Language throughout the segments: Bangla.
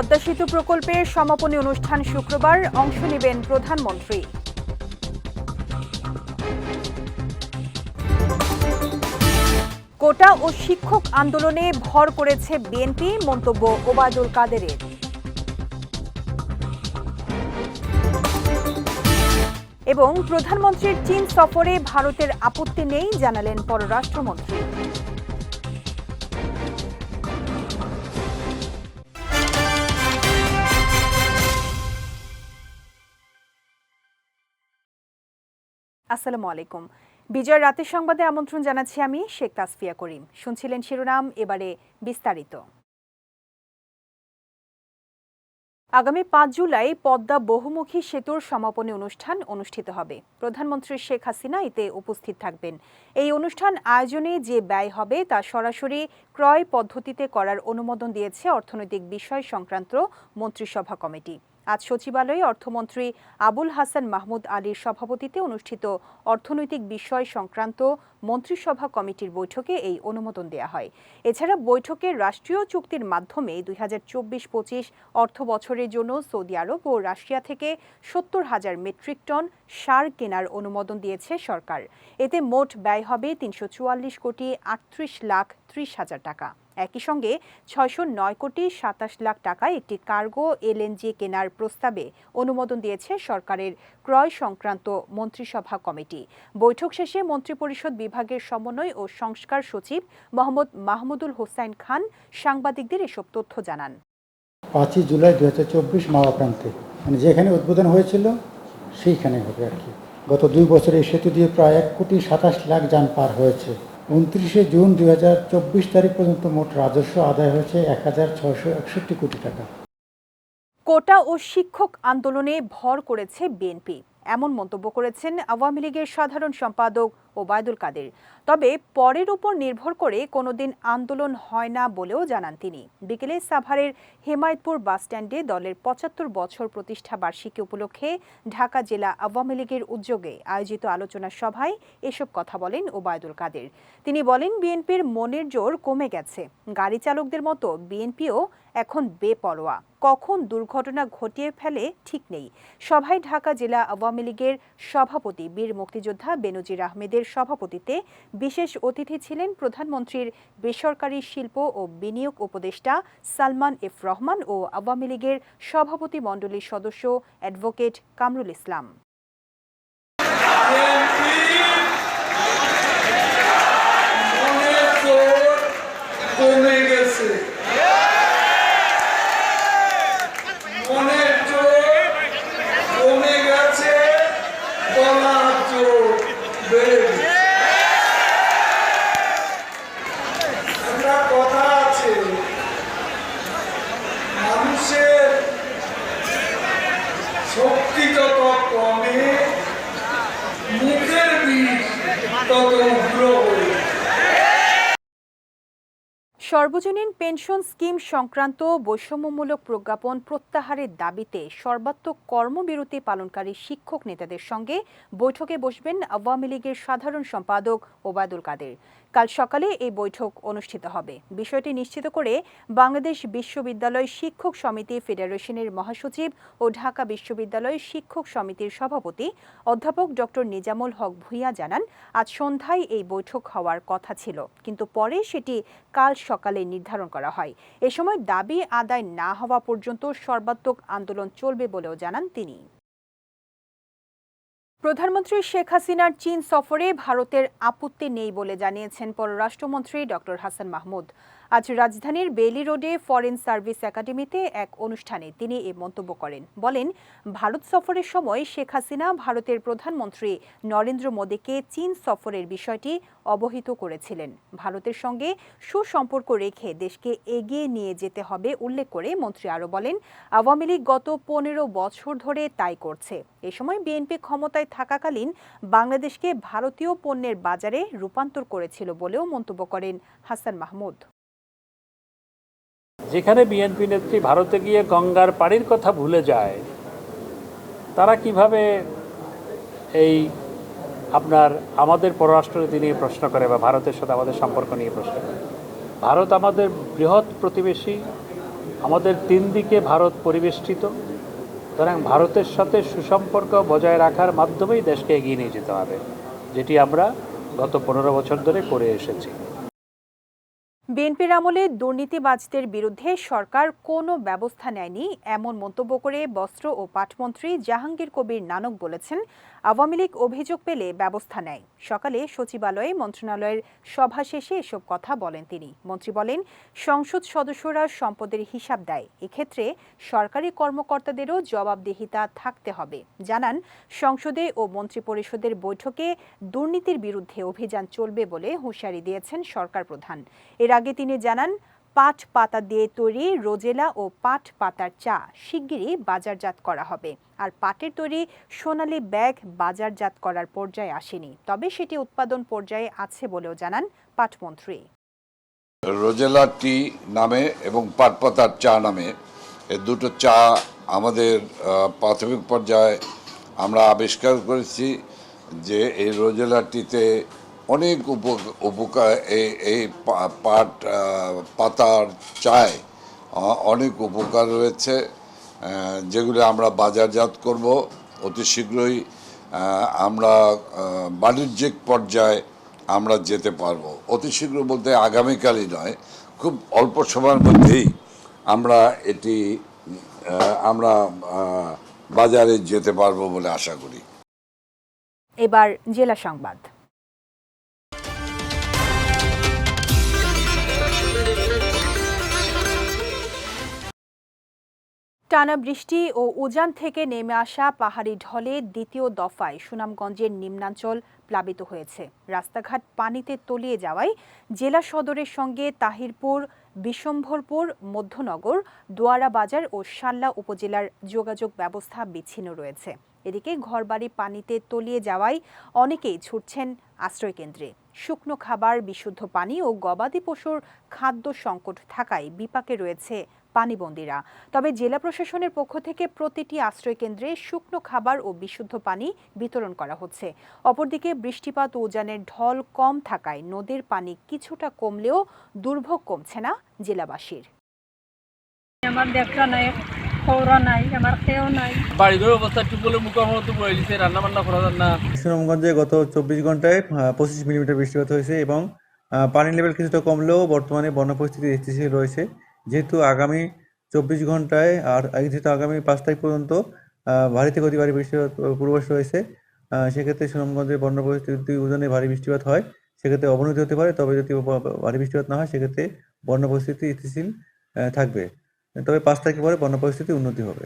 পদ্মা সেতু প্রকল্পের সমাপনী অনুষ্ঠান শুক্রবার অংশ নেবেন প্রধানমন্ত্রী। কোটা ও শিক্ষক আন্দোলনে ভর করেছে বিএনপি, মন্তব্য ওবায়দুল কাদেরের। এবং প্রধানমন্ত্রীর চীন সফরে ভারতের আপত্তি নেই জানালেন পররাষ্ট্রমন্ত্রী। আসসালামু আলাইকুম। বিজয় রাতের সংবাদে আমন্ত্রণ জানাচ্ছি আমি শেখ তাসফিয়া করিম। শুনছিলেন শিরোনাম, এবারে বিস্তারিত। আগামী পাঁচ জুলাই পদ্মা বহুমুখী সেতুর সমাপনী অনুষ্ঠান অনুষ্ঠিত হবে। প্রধানমন্ত্রী শেখ হাসিনা এতে উপস্থিত থাকবেন। এই অনুষ্ঠান আয়োজনে যে ব্যয় হবে তা সরাসরি ক্রয় পদ্ধতিতে করার অনুমোদন দিয়েছে অর্থনৈতিক বিষয় সংক্রান্ত মন্ত্রিসভা কমিটি। আজ সচিবালয়ে অর্থমন্ত্রী আবুল হাসান মাহমুদ আলীর সভাপতিতে অনুষ্ঠিত অর্থনৈতিক বিষয় সংক্রান্ত মন্ত্রিসভা কমিটির বৈঠকে এই অনুমোদন দেওয়া হয়। এছাড়া বৈঠকে রাষ্ট্রীয় চুক্তির মাধ্যমে দুই হাজার চব্বিশ পঁচিশ অর্থ বছরের জন্য সৌদি আরব ও রাশিয়া থেকে সত্তর হাজার মেট্রিক টন সার কেনার অনুমোদন দিয়েছে সরকার। এতে মোট ব্যয় হবে তিনশো চুয়াল্লিশ কোটি আটত্রিশ লাখ ত্রিশ হাজার টাকা। একই সঙ্গে ছয়শো নয় কোটি সাতাশ লাখ টাকায় একটি কার্গো এলএনজি কেনার প্রস্তাবে অনুমোদন দিয়েছে সরকারের ক্রয় সংক্রান্ত মন্ত্রিসভা কমিটি। বৈঠক শেষে মন্ত্রিপরিষদ বিভাগের সমন্বয় ও সংস্কার সচিব মোহাম্মদ মাহমুদুল হোসাইন খান সাংবাদিকদের এসব তথ্য জানান। পাঁচই জুলাই দু হাজার চব্বিশ মাওয়া প্রান্তে মানে যেখানে উদ্বোধন হয়েছিল, সেইখানে হবে আর কি। গত দুই বছরে সেতু দিয়ে প্রায় এক কোটি সাতাশ লাখ যান পার হয়েছে। উনত্রিশে জুন দুই হাজার চব্বিশ তারিখ পর্যন্ত মোট রাজস্ব আদায় হয়েছে এক কোটি টাকা। কোটা ও শিক্ষক আন্দোলনে ভর করেছে বিএনপি। এমন মন্তব্য করেছেন আওয়ামী লীগের সাধারণ সম্পাদক ওবায়দুল কাদের। তবে পরের উপর নির্ভর করে কোনোদিন আন্দোলন হয় না বলেও জানান তিনি। বিকেলে সাভারের হেমায়তপুর বাসস্ট্যান্ডে দলের পঁচাত্তর বছর প্রতিষ্ঠা বার্ষিকী উপলক্ষে ঢাকা জেলা আওয়ামী লীগের উদ্যোগে আয়োজিত আলোচনা সভায় এসব কথা বলেন ওবায়দুল কাদের। তিনি বলেন, বিএনপির মনের জোর কমে গেছে। গাড়ি চালকদের মতো বিএনপিও এখন বেপরোয়া। কখন দুর্ঘটনা ঘটিয়ে ফেলে ঠিক নেই। সভায় ঢাকা জেলা আওয়ামী লীগের সভাপতি, বীর মুক্তিযোদ্ধা বেনজির আহমেদের সভাপতিতে বিশেষ অতিথি ছিলেন প্রধানমন্ত্রীর বেসরকারি শিল্প ও বিনিয়োগ উপদেষ্টা সালমান এফ রহমান ও আওয়ামী লীগের সভাপতিমণ্ডলীর সদস্য অ্যাডভোকেট কামরুল ইসলাম মনের জোর কমে গেছে মনের জোর কমে গেছে গলার জোর বেড়ে গেছে একটা কথা আছে মানুষের শক্তি যত কমে মুখের বিষ তত উগ্র হয়ে সর্বজনীন পেনশন স্কিম সংক্রান্ত বৈষম্যমূলক প্রজ্ঞাপন প্রত্যাহারের দাবিতে সর্বাত্মক কর্মবিরতি পালনকারী শিক্ষক নেতাদের সঙ্গে বৈঠকে বসবেন আওয়ামী লীগের সাধারণ সম্পাদক ওবায়দুল কাদের। কাল সকালে এই বৈঠক অনুষ্ঠিত হবে। বিষয়টি নিশ্চিত করে বাংলাদেশ বিশ্ববিদ্যালয় শিক্ষক সমিতি ফেডারেশনের মহাসচিব ও ঢাকা বিশ্ববিদ্যালয় শিক্ষক সমিতির সভাপতি অধ্যাপক ডক্টর নিজামুল হক ভূঁইয়া জানান, আজ সন্ধ্যায় এই বৈঠক হওয়ার কথা ছিল, কিন্তু পরে সেটি কাল সকালে নির্ধারণ করা হয়। এ সময় দাবি আদায় না হওয়া পর্যন্ত সর্বাত্মক আন্দোলন চলবে বলেও জানান তিনি। প্রধানমন্ত্রী শেখ হাসিনার চীন সফরে ভারতের আপত্তি নেই বলে জানিয়েছেন পররাষ্ট্রমন্ত্রী ডক্টর হাসান মাহমুদ। আজ রাজধানীর বেলি রোডে ফরেন সার্ভিস একাডেমিতে এক অনুষ্ঠানে তিনি এ মন্তব্য করেন। বলেন, ভারত সফরের সময় শেখ হাসিনা ভারতের প্রধানমন্ত্রী নরেন্দ্র মোদীকে চীন সফরের বিষয়টি অবহিত করেছিলেন। ভারতের সঙ্গে সুসম্পর্ক রেখে দেশকে এগিয়ে নিয়ে যেতে হবে উল্লেখ করে মন্ত্রী আরও বলেন, আওয়ামী লীগ গত পনেরো বছর ধরে তাই করছে। এ সময় বিএনপি ক্ষমতায় থাকাকালীন বাংলাদেশকে ভারতীয় পণ্যের বাজারে রূপান্তর করেছিল বলেও মন্তব্য করেন হাসান মাহমুদ। যেখানে বিএনপি নেত্রী ভারতে গিয়ে গঙ্গার পাড়ির কথা ভুলে যায়, তারা কীভাবে এই আপনার আমাদের পররাষ্ট্রনীতি নিয়ে প্রশ্ন করে বা ভারতের সাথে আমাদের সম্পর্ক নিয়ে প্রশ্ন করে? ভারত আমাদের বৃহৎ প্রতিবেশী, আমাদের তিন দিকে ভারত পরিবেষ্টিত, সুতরাং ভারতের সাথে সুসম্পর্ক বজায় রাখার মাধ্যমেই দেশকে এগিয়ে নিয়ে যেতে হবে, যেটি আমরা গত পনেরো বছর ধরে করে এসেছি। বিএনপির আমলে দুর্নীতিবাজদের বিরুদ্ধে সরকার কোনো ব্যবস্থা নেয়নি, এমন মন্তব্য করে বস্ত্র ও পাটমন্ত্রী জাহাঙ্গীর কবির নানক বলেছেন, আওয়ামী লীগ অভিযোগ পেলে ব্যবস্থা নেয়। সকালে সচিবালয়ে মন্ত্রণালয়ের সভা শেষে এসব কথা বলেন তিনি। মন্ত্রী বলেন, সংসদ সদস্যরা সম্পদের হিসাব দেয়, এক্ষেত্রে সরকারি কর্মকর্তাদেরও জবাবদিহিতা থাকতে হবে। জানান, সংসদে ও মন্ত্রিপরিষদের বৈঠকে দুর্নীতির বিরুদ্ধে অভিযান চলবে বলে হুঁশিয়ারি দিয়েছেন সরকার প্রধান। এর আগে তিনি জানান, পাট পাতা দিয়ে তৈরি রোজেলা ও পাট পাতার চা শিগগিরই বাজারজাত করা হবে। আর পাটের তৈরি সোনালী ব্যাগ বাজারজাত করার পর্যায়ে আসেনি। তবে সেটি উৎপাদন পর্যায়ে আছে বলেও জানান পাটমন্ত্রী। রোজেলা টি নামে এবং পাটপাতার চা নামে এ দুটো চা আমাদের প্রাথমিক পর্যায়ে আমরা আবিষ্কার করেছি যে এই রোজেলা টিতে অনেক উপ- উপকার এই পাট পাতার চায় অনেক উপকার রয়েছে যেগুলো আমরা বাজারজাত করব, অতি শীঘ্রই আমরা বাণিজ্যিক পর্যায়ে আমরা যেতে পারব। অতি শীঘ্র বলতে আগামীকালই নয়, খুব অল্প সময়ের মধ্যেই আমরা এটি আমরা বাজারে যেতে পারব বলে আশা করি। এবার জেলা সংবাদ। টানা বৃষ্টি ও উজান থেকে নেমে আসা পাহাড়ি ঢলে দ্বিতীয় দফায় সুনামগঞ্জের নিম্নাঞ্চল প্লাবিত হয়েছে। রাস্তাঘাট পানিতে তলিয়ে যাওয়ায় জেলা সদরের সঙ্গে তাহিরপুর, বিশম্ভরপুর, মধ্যনগর দোয়ারা বাজার ও শাল্লা উপজেলার যোগাযোগ ব্যবস্থা বিচ্ছিন্ন রয়েছে। এদিকে ঘরবাড়ি পানিতে তলিয়ে যাওয়ায় অনেকেই ছুটছেন আশ্রয়কেন্দ্রে। শুকনো খাবার, বিশুদ্ধ পানি ও গবাদি পশুর খাদ্য সংকট থাকায় বিপাকে রয়েছে পানিবন্দীরা। তবে জেলা প্রশাসনের পক্ষ থেকে প্রতিটি আশ্রয়কেন্দ্রে শুকনো খাবার ও বিশুদ্ধ পানি বিতরণ করা হচ্ছে। অপরদিকে বৃষ্টিপাত ও উজানের ঢল কম থাকায় নদীর পানি কিছুটা কমলেও দুর্ভোগ কমছে না জেলাবাসীর। আমার দেখা নাই নাই আমার খেয়েও নাই। বাড়িঘরের অবস্থা টিউবওয়েলের মুখের মতো পড়ে গেছে রান্না বান্না করা যান না। সুনামগঞ্জে গত চব্বিশ ঘন্টায় পঁচিশ মিলিমিটার বৃষ্টিপাত হয়েছে এবং পানির লেভেল কিছুটা কমলেও বর্তমানে বন্যা পরিস্থিতি স্থিতিশীল রয়েছে। যেহেতু আগামী চব্বিশ ঘন্টায় আর যেহেতু আগামী পাঁচ তারিখ পর্যন্ত ভারী থেকে অতি ভারী বৃষ্টিপাত পূর্বাস রয়েছে সেক্ষেত্রে সুনামগঞ্জে বন্যা পরিস্থিতি উজনে ভারী বৃষ্টিপাত হয়। সেক্ষেত্রে অবনতি হতে পারে, তবে যদি ভারী বৃষ্টিপাত না হয়, সেক্ষেত্রে বন্যা পরিস্থিতি স্থিতিশীল থাকবে। তবে পাঁচ তারিখের পরে বন্যা পরিস্থিতি উন্নতি হবে।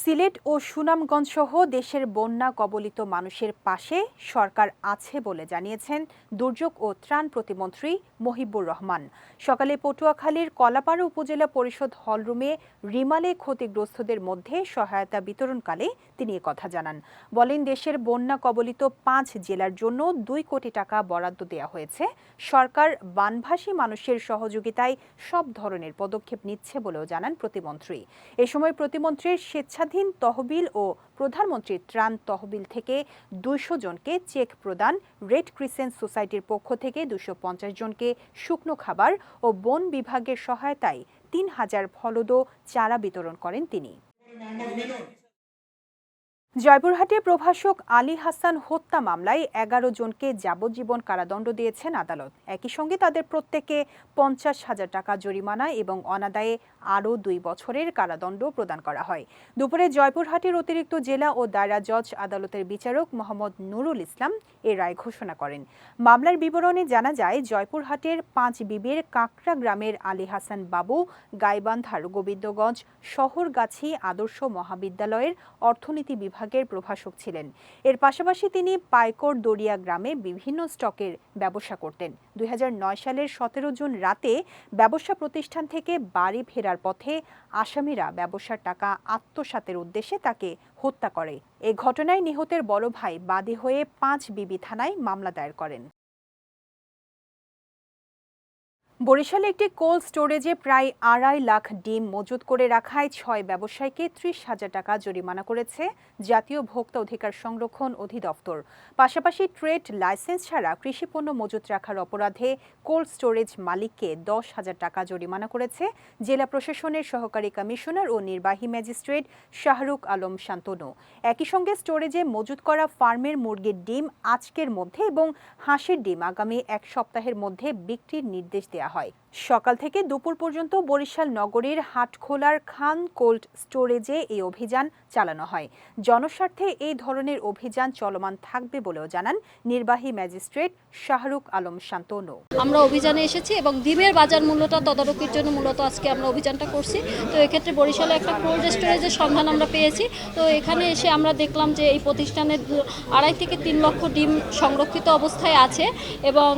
সিলেট ও সুনামগঞ্জ সহ দেশের বন্যা কবলিত মানুষের পাশে সরকার আছে বলে জানিয়েছেন দুর্যোগ ও ত্রাণ প্রতিমন্ত্রী মহিবুর রহমান। সকালে পটুয়াখালীর কলাপাড়া উপজেলা পরিষদ হলরুমে রিমালে ক্ষতিগ্রস্তদের মধ্যে সহায়তা বিতরণকালে তিনি কথা জানান। বলেন, দেশের বন্যা কবলিত পাঁচ জেলার জন্য দুই কোটি টাকা বরাদ্দ দেওয়া হয়েছে। সরকার বানভাসী মানুষের সহযোগিতায় সব ধরনের পদক্ষেপ নিচ্ছে বলেও জানান প্রতিমন্ত্রী। এ সময় প্রতিমন্ত্রীর স্বেচ্ছাধীন তহবিল ও প্রধানমন্ত্রীর ত্রাণ তহবিল থেকে দুইশো জনকে চেক প্রদান, রেড ক্রিসেন্ট সোসাইটির পক্ষ থেকে দুশো পঞ্চাশ জনকে শুকনো খাবার ও বন বিভাগের সহায়তায় তিন হাজার ফলদ চারা বিতরণ করেন তিনি। জয়পুরহাটে প্রভাষক আলী হাসান হত্যা মামলায় এগারো জনকে যাবজ্জীবন কারাদণ্ড দিয়েছেন আদালত। একই সঙ্গে তাদের প্রত্যেকে পঞ্চাশ হাজার টাকা জরিমানা এবং অনাদায়ে আরও দুই বছরের কারাদণ্ড প্রদান করা হয়। দুপুরে জয়পুরহাটের অতিরিক্ত জেলা ও দায়রা জজ আদালতের বিচারক মোহাম্মদ নুরুল ইসলাম এ রায় ঘোষণা করেন। মামলার বিবরণে জানা যায়, জয়পুরহাটের পাঁচ বিবির কাঁকড়া গ্রামের আলী হাসান বাবু, গাইবান্ধার গোবিন্দগঞ্জ শহরগাছি আদর্শ মহাবিদ্যালয়ের অর্থনীতি বিভাগের প্রভাষক ছিলেন। এর পাশাপাশি তিনি পাইকোর দরিয়া গ্রামে বিভিন্ন স্টকের ব্যবসা করতেন। দুই হাজার নয় সালের সতেরো জুন রাতে ব্যবসা প্রতিষ্ঠান থেকে বাড়ি ফেরার পথে আসামিরা ব্যবসার টাকা আত্মসাতের উদ্দেশ্যে তাকে হত্যা করে। এ ঘটনায় নিহতের বড় ভাই বাদী হয়ে পাঁচ বিবি থানায় মামলা দায়ের করেন। বরিশালে একটি কোল্ড স্টোরেজে প্রায় আড়াই লাখ ডিম মজুত করে রাখায় ছয় ব্যবসায়ীকে ত্রিশ হাজার টাকা জরিমানা করেছে জাতীয় ভোক্তা অধিকার সংরক্ষণ অধিদপ্তর। পাশাপাশি ট্রেড লাইসেন্স ছাড়া কৃষিপণ্য মজুত রাখার অপরাধে কোল্ড স্টোরেজ মালিককে দশ হাজার টাকা জরিমানা করেছে জেলা প্রশাসনের সহকারী কমিশনার ও নির্বাহী ম্যাজিস্ট্রেট শাহরুখ আলম শান্তনু। একই সঙ্গে স্টোরেজে মজুত করা ফার্মের মুরগির ডিম আজকের মধ্যে এবং হাঁসের ডিম আগামী এক সপ্তাহের মধ্যে বিক্রির নির্দেশ দেওয়া হয় সকাল থেকে দুপুর পর্যন্ত বরিশাল নগরীর হাটখোলার খান কোল্ড স্টোরেজে এই অভিযান চালানো হয়। জনস্বার্থে এই ধরনের অভিযান চলমান থাকবে বলেও জানান নির্বাহী ম্যাজিস্ট্রেট শাহরুখ আলম শান্তনু। আমরা অভিযানে এসেছি এবং ডিমের বাজার মূল্যটা তদারকির জন্য মূলত আজকে আমরা অভিযানটা করছি। তো এক্ষেত্রে বরিশালে একটা কোল্ড স্টোরেজের সন্ধান আমরা পেয়েছি। তো এখানে এসে আমরা দেখলাম যে এই প্রতিষ্ঠানের আড়াই থেকে তিন লক্ষ ডিম সংরক্ষিত অবস্থায় আছে এবং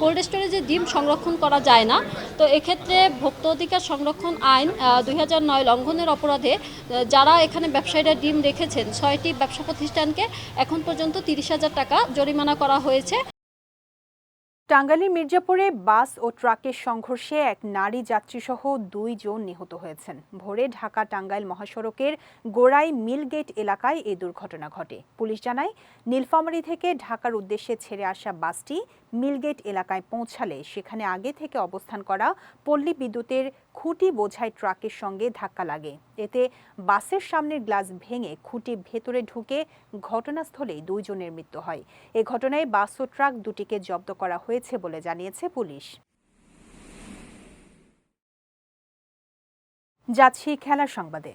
কোল্ড স্টোরেজে ডিম সংরক্ষণ করা যায় না। তো এক্ষেত্রে ভোক্তা অধিকার সংরক্ষণ আইন দুই নয় লঙ্ঘনের অপরাধে যারা এখানে ব্যবসায়ীরা ডিম রেখেছেন, ছয়টি ব্যবসা প্রতিষ্ঠানকে এখন পর্যন্ত তিরিশ হাজার টাকা জরিমানা করা হয়েছে। টাঙ্গাইলের মির্জাপুরে বাস ও ট্রাকের সংঘর্ষে এক নারী যাত্রীসহ দুইজন নিহত হয়েছেন। ভোরে ঢাকা টাঙ্গাইল মহাসড়কের গোড়াই মিলগেট এলাকায় এই দুর্ঘটনা ঘটে। পুলিশ জানায়, নীলফামারী থেকে ঢাকার উদ্দেশ্যে ছেড়ে আসা বাসটি মিলগেট এলাকায় পৌঁছালে সেখানে আগে থেকে অবস্থান করা পল্লী বিদ্যুতের খুঁটি বোঝাই ট্রাকের সঙ্গে ধাক্কা লাগে। এতে বাসের সামনের গ্লাস ভেঙে খুঁটি ভেতরে ঢুকে ঘটনাস্থলেই দুইজনের মৃত্যু হয়। এ ঘটনায় বাস ও ট্রাক দুটিকে জব্দ করা হয়েছে বলে জানিয়েছে পুলিশ। যাচ্ছি খেলার সংবাদে।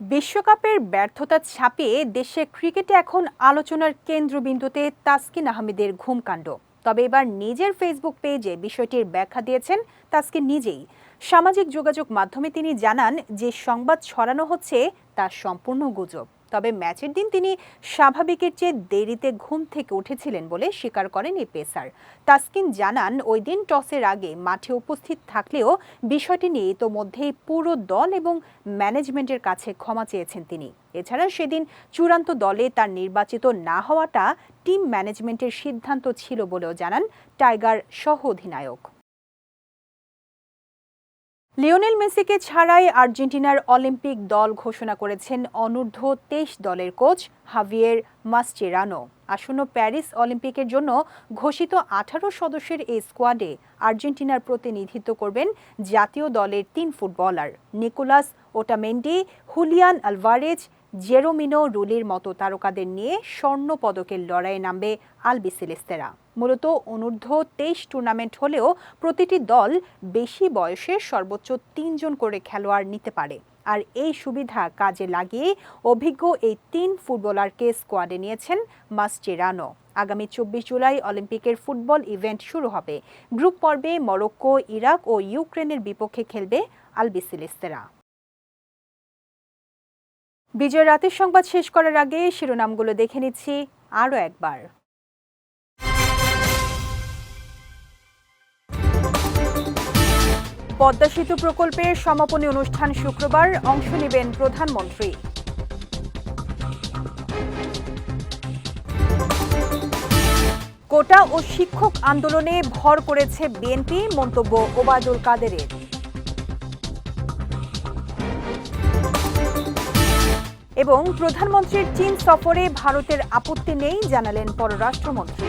বিশ্বকাপের ব্যর্থতা ছাপিয়ে দেশে ক্রিকেটে এখন আলোচনার কেন্দ্রবিন্দুতে তাসকিন আহমেদের ঘুমকাণ্ড। তবে এবার নিজের ফেসবুক পেজে বিষয়টির ব্যাখ্যা দিয়েছেন তাসকিন নিজেই। সামাজিক যোগাযোগ মাধ্যমে তিনি জানান যে সংবাদ ছড়ানো হচ্ছে তা সম্পূর্ণ গুজব। তবে ম্যাচের দিন তিনি স্বাভাবিকের চেয়ে দেরিতে ঘুম থেকে উঠেছিলেন বলে স্বীকার করেন এই পেসার। তাসকিন জানান, ওই দিন টসের আগে মাঠে উপস্থিত থাকলেও বিষয়টি নিয়ে ইতোমধ্যেই পুরো দল এবং ম্যানেজমেন্টের কাছে ক্ষমা চেয়েছেন তিনি। এছাড়া সেদিন চূড়ান্ত দলে তার নির্বাচিত না হওয়াটা টিম ম্যানেজমেন্টের সিদ্ধান্ত ছিল বলেও জানান টাইগার সহ অধিনায়ক লিওনেল মেসিকে ছাড়াই আর্জেন্টিনার অলিম্পিক দল ঘোষণা করেছেন অনূর্ধ্ব তেইশ দলের কোচ হাভিয়ের মাসচেরানো। আসন্ন প্যারিস অলিম্পিকের জন্য ঘোষিত আঠারো সদস্যের এই স্কোয়াডে আর্জেন্টিনার প্রতিনিধিত্ব করবেন জাতীয় দলের তিন footballer. Nicolas Otamendi, Julian Alvarez Geronimo রুলির মতো তারকাদের নিয়ে স্বর্ণ পদকের লড়াইয়ে নামবে আলবিসেলেস্তেরা। মূলত অনূর্ধ্ব তেইশ টুর্নামেন্ট হলেও প্রতিটি দল বেশি বয়সের সর্বোচ্চ তিনজন করে খেলোয়াড় নিতে পারে। আর এই সুবিধা কাজে লাগিয়ে অভিজ্ঞ এই তিন ফুটবলারকে স্কোয়াডে নিয়েছেন মাসচেরানো আগামী চব্বিশ জুলাই অলিম্পিকের ফুটবল ইভেন্ট শুরু হবে। গ্রুপ পর্বে মরক্কো, ইরাক ও ইউক্রেনের বিপক্ষে খেলবে আলবিসেলেস্তেরা। বিজয় রাতের সংবাদ শেষ করার আগে শিরোনামগুলো দেখে নিচ্ছি আরও একবার। পদ্মা সেতু প্রকল্পের সমাপনী অনুষ্ঠান শুক্রবার, অংশ নেবেন প্রধানমন্ত্রী। কোটা ও শিক্ষক আন্দোলনে ভর করেছে বিএনপি, মন্তব্য ওবায়দুল কাদেরের। এবং প্রধানমন্ত্রীর চীন সফরে ভারতের আপত্তি নেই জানালেন পররাষ্ট্রমন্ত্রী।